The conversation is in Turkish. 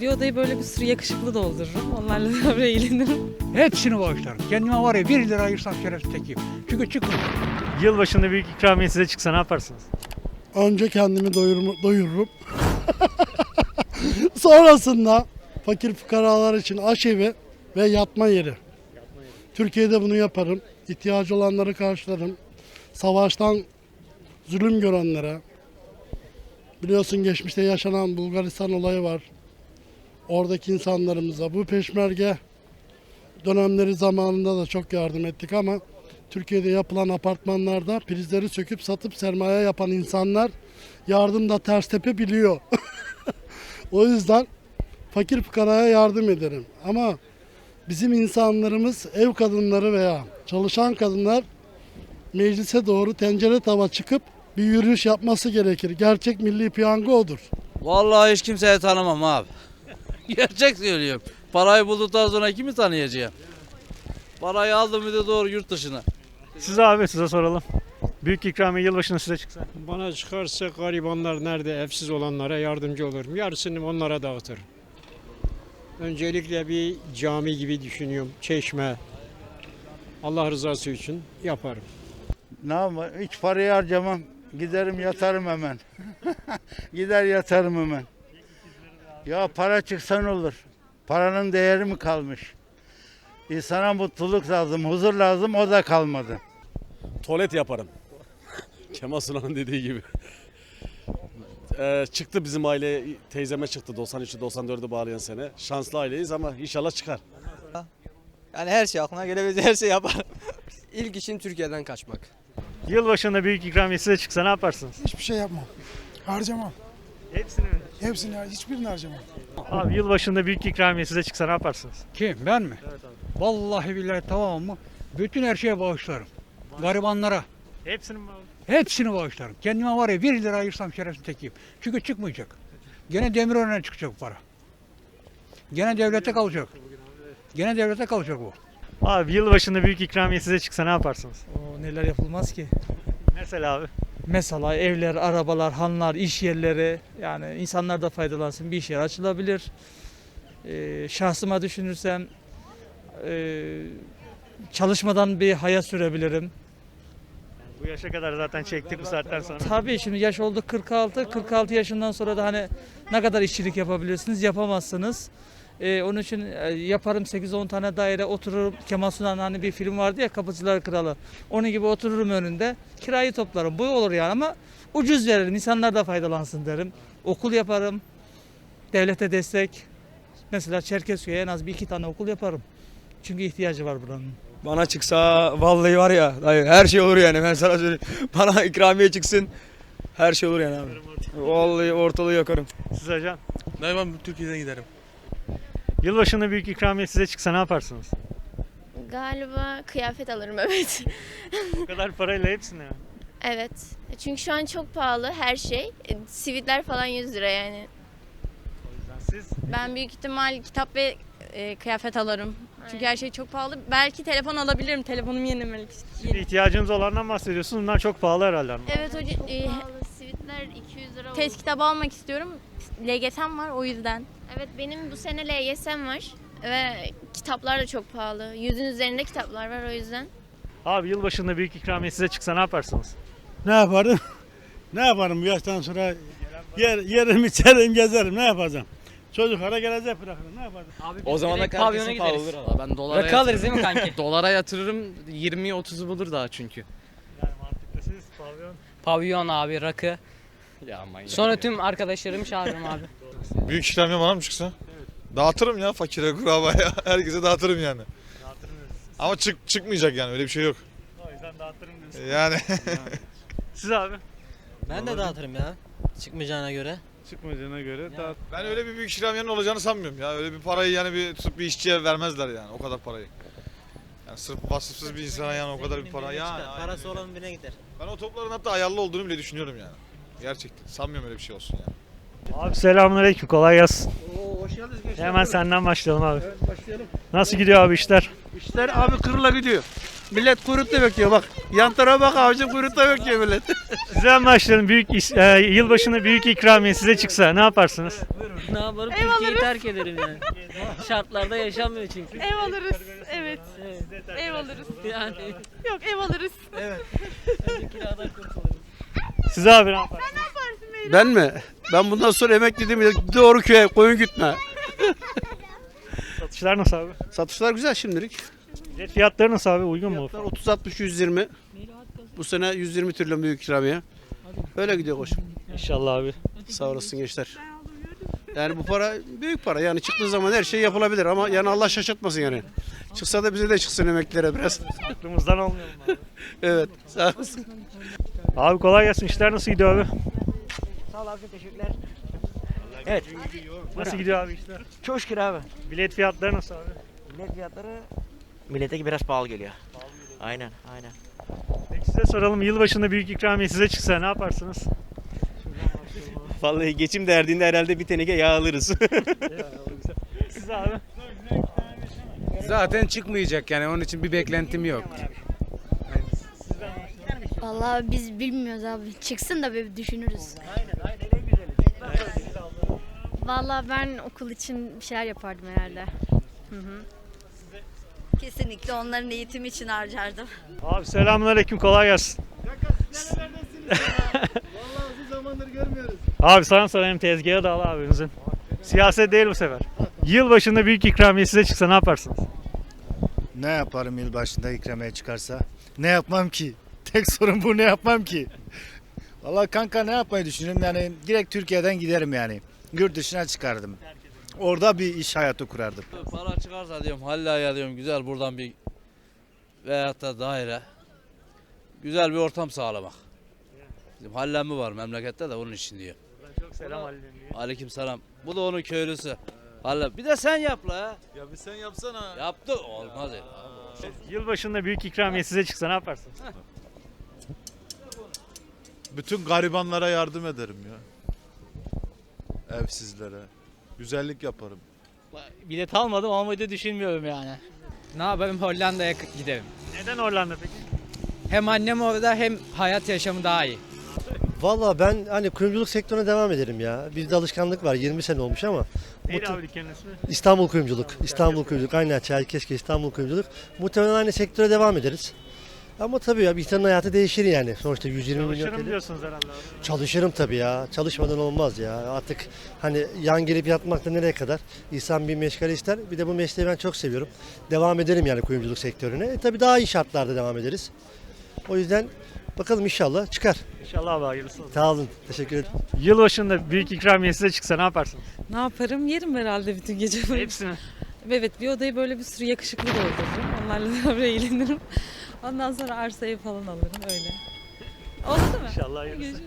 Bir odayı böyle bir sürü yakışıklı doldururum. Onlarla beraber eğlenirim. Hepsini bağışlarım. Kendime var ya 1 lira ayırsam şerefsiz tekiyim. Çünkü çıkmıyor. Yılbaşında büyük ikramiye size çıksa ne yaparsınız? Önce kendimi doyururum. doyururum. Sonrasında fakir fukaralar için aşevi ve yatma yeri. Türkiye'de bunu yaparım. İhtiyacı olanları karşılarım. Savaştan zulüm görenlere. Biliyorsun geçmişte yaşanan Bulgaristan olayı var. Oradaki insanlarımıza bu peşmerge dönemleri zamanında da çok yardım ettik ama Türkiye'de yapılan apartmanlarda prizleri söküp satıp sermaye yapan insanlar yardım da ters tepebiliyor. o yüzden fakir fukaraya yardım ederim. Ama bizim insanlarımız ev kadınları veya çalışan kadınlar meclise doğru tencere tava çıkıp bir yürüyüş yapması gerekir. Gerçek milli piyango odur. Vallahi hiç kimseye tanımam abi. Gerçek söylüyorum. Parayı bulduktan sonra kimi tanıyacağım? Parayı aldım bir de doğru yurt dışına. Siz abi size soralım. Büyük ikramiye yılbaşında size çıksa. Bana çıkarsa garibanlar nerede evsiz olanlara yardımcı olurum. Yarısını onlara dağıtırım. Öncelikle bir cami gibi düşünüyorum. Çeşme. Allah rızası için yaparım. Ne yapayım? Hiç parayı harcamam. Giderim yatarım hemen. Gider yatarım hemen. Ya para çıksa ne olur? Paranın değeri mi kalmış? İnsana mutluluk lazım, huzur lazım o da kalmadı. Tuvalet yaparım. Kemal Sunal'ın dediği gibi. Ee, çıktı bizim aile teyzeme çıktı 93'ü 94'ü bağlayan sene. Şanslı aileyiz ama inşallah çıkar. Yani her şey aklına gelebilecek her şey yapar. İlk işim Türkiye'den kaçmak. Yılbaşında büyük ikramiye size çıksa ne yaparsınız? Hiçbir şey yapmam. Harcamam. Hepsini mi? Hepsini, hiçbirini harcamam. Abi yılbaşında büyük ikramiye size çıksa ne yaparsınız? Kim? Ben mi? Vallahi billahi tamam mı? Bütün her şeye bağışlarım. Garibanlara. Hepsini mi abi? Hepsini bağışlarım. Kendime var ya 1 lira ayırsam şerefsiz tekiyim. Çünkü çıkmayacak. Gene demir önüne çıkacak bu para. Gene devlete kalacak. Gene devlete kalacak bu. Abi yılbaşında büyük ikramiye size çıksa ne yaparsınız? O neler yapılmaz ki? Mesela abi. Mesela evler, arabalar, hanlar, iş yerleri yani insanlar da faydalansın. Bir iş yeri açılabilir. Ee, şahsıma düşünürsem ee, çalışmadan bir hayat sürebilirim. Bu yaşa kadar zaten çektik bu saatten sonra. Tabii şimdi yaş oldu 46. 46 yaşından sonra da hani ne kadar işçilik yapabilirsiniz? Yapamazsınız. Ee, onun için e, yaparım 8-10 tane daire otururum. Kemal Sunal'ın hani bir film vardı ya Kapıcılar Kralı. Onun gibi otururum önünde. Kirayı toplarım. Bu olur yani ama ucuz veririm. İnsanlar da faydalansın derim. Okul yaparım. Devlete destek. Mesela Çerkezköy'e en az bir iki tane okul yaparım. Çünkü ihtiyacı var buranın. Bana çıksa vallahi var ya dayı her şey olur yani ben sana söyleyeyim. Bana ikramiye çıksın her şey olur yani abi. Vallahi ortalığı yakarım. Siz hocam. Dayı ben Türkiye'den giderim. Yılbaşında büyük ikramiye size çıksa ne yaparsınız? Galiba kıyafet alırım evet. O kadar parayla hepsini mi? evet. Çünkü şu an çok pahalı her şey. E, Sivitler falan 100 lira yani. Siz Ben büyük ihtimal kitap ve e, kıyafet alırım. Çünkü her şey çok pahalı. Belki telefon alabilirim. Telefonumu yenilemek şimdi ihtiyacınız olanlardan bahsediyorsunuz. Bunlar çok pahalı herhalde. hanım. Evet hocam. Sivitler 200 lira Test kitabı almak istiyorum. LGS'm var o yüzden. Evet benim bu sene LYS'm var. Ve kitaplar da çok pahalı. Yüzün üzerinde kitaplar var o yüzden. Abi yılbaşında büyük ikramiye size çıksa ne yaparsınız? Ne yaparım? ne yaparım bu yaştan sonra? Yer, yerim içerim gezerim ne yapacağım? Çocuklara gelecek bırakırım ne yapacağım? O zaman da pavyona gideriz. Ben dolara Rakı alırız değil mi kanki? Dolara yatırırım 20-30'u bulur daha çünkü. Yani mantıklı siz pavyon. Pavyon abi rakı. Ya manyak. Sonra tüm arkadaşlarımı çağırırım abi. Büyük ikramiye bana mı çıksa? Dağıtırım ya fakire kurabaya. Herkese dağıtırım yani. Ama çık çıkmayacak yani öyle bir şey yok. O yüzden dağıtırım diyorsun. Yani Siz abi? Ben de dağıtırım ya. Çıkmayacağına göre. Çıkmayacağına göre dağıt. ben öyle bir büyük ikramiyenin olacağını sanmıyorum ya. Öyle bir parayı yani bir tutup bir işçiye vermezler yani o kadar parayı. Yani sırf vasıfsız bir insana yani o kadar bir para ya. Parası olan birine gider. Ben o topların hatta ayarlı olduğunu bile düşünüyorum yani. Gerçekten sanmıyorum öyle bir şey olsun yani. Abi selamünaleyküm. Kolay gelsin. Oo, hoş geldiniz gençler. Hemen senden başlayalım abi. Evet, başlayalım. Nasıl gidiyor abi işler? İşler abi kırıla gidiyor. Millet kuyrukta bekliyor bak. Yan tarafa bak abicim kuyrukta bekliyor millet. Sizden başlayalım. Büyük is- e, yılbaşında büyük ikramiye size çıksa ne yaparsınız? Ne yaparım? Türkiye'yi terk ederim yani. Şartlarda yaşanmıyor çünkü. Ev alırız. Evet. Ev alırız. Yani Yok ev alırız. önce kiradan kurtulurum. Siz abi ne yaparsınız? Ben mi? Ben bundan sonra emekliydim. Doğru köye koyun gütme. Satışlar nasıl abi? Satışlar güzel şimdilik. Bilet fiyatları nasıl abi? Uygun mu? Fiyatlar 30 60 120. Bu sene 120 trilyon büyük ikramiye. Öyle gidiyor koş. İnşallah abi. Sağ olasın gençler. Yani bu para büyük para. Yani çıktığı zaman her şey yapılabilir ama yani Allah şaşırtmasın yani. Çıksa da bize de çıksın emeklilere biraz. Aklımızdan olmuyor mu abi? evet. Sağ olasın. Abi kolay gelsin. İşler nasıl gidiyor abi? Sağ ol abi teşekkürler. Evet. Nasıl gidiyor abi işler? Çok şükür abi. Bilet fiyatları nasıl abi? Bilet fiyatları millete biraz pahalı geliyor. Aynen aynen. Peki size soralım. Yılbaşında büyük ikramiye size çıksa ne yaparsınız? Vallahi geçim derdinde herhalde bir teneke yağ alırız. Siz abi. Zaten çıkmayacak yani onun için bir beklentim yok. Vallahi biz bilmiyoruz abi. Çıksın da bir düşünürüz. Vallahi ben okul için bir şeyler yapardım herhalde. Kesinlikle onların eğitimi için harcardım. Abi selamünaleyküm. Kolay gelsin. Abi sana sorayım tezgahı da al abimizin. Siyaset değil bu sefer. Yılbaşında büyük ikramiye size çıksa ne yaparsınız? Ne yaparım yılbaşında ikramiye çıkarsa? Ne yapmam ki? Tek sorun bu ne yapmam ki? Vallahi kanka ne yapmayı düşünüyorum yani direkt Türkiye'den giderim yani. Yurt dışına çıkardım. Orada bir iş hayatı kurardım. Para çıkarsa diyorum Halla'ya diyorum güzel buradan bir veyahut da daire. Güzel bir ortam sağlamak. Bizim Hallem var memlekette de onun için diyor. Çok selam aleyküm. Aleyküm selam. Bu da onun köylüsü. Halle. Bir de sen yap la. Ya bir sen yapsana. Yaptı. Olmaz ya. Yılbaşında büyük ikramiye size çıksa ne yaparsınız? Bütün garibanlara yardım ederim ya. Evsizlere. Güzellik yaparım. Bilet almadım almayı da düşünmüyorum yani. Ne yaparım Hollanda'ya giderim. Neden Hollanda peki? Hem annem orada hem hayat yaşamı daha iyi. Valla ben hani kuyumculuk sektörüne devam ederim ya. Bizde alışkanlık var 20 sene olmuş ama. Neydi abi dükkanın ismi? İstanbul Kuyumculuk. İstanbul Kuyumculuk. Aynen Çerkezköy İstanbul Kuyumculuk. Muhtemelen aynı sektöre devam ederiz. Ama tabii ya bir insanın hayatı değişir yani. Sonuçta 120 milyon Çalışırım TL. diyorsunuz herhalde abi. Çalışırım tabii ya. Çalışmadan olmaz ya. Artık hani yan gelip yatmakta nereye kadar? İnsan bir meşgale ister. Bir de bu mesleği ben çok seviyorum. Devam ederim yani kuyumculuk sektörüne. E, tabii daha iyi şartlarda devam ederiz. O yüzden bakalım inşallah çıkar. İnşallah abi hayırlısı olsun. Sağ olun. Teşekkür ederim. Yılbaşında büyük ikramiye size çıksa ne yaparsınız? Ne yaparım? Yerim herhalde bütün gece. Hepsini. Evet bir odayı böyle bir sürü yakışıklı doldururum. Onlarla beraber eğlenirim. Ondan sonra arsayı falan alırım öyle. Oldu mi? İnşallah hayırlısı.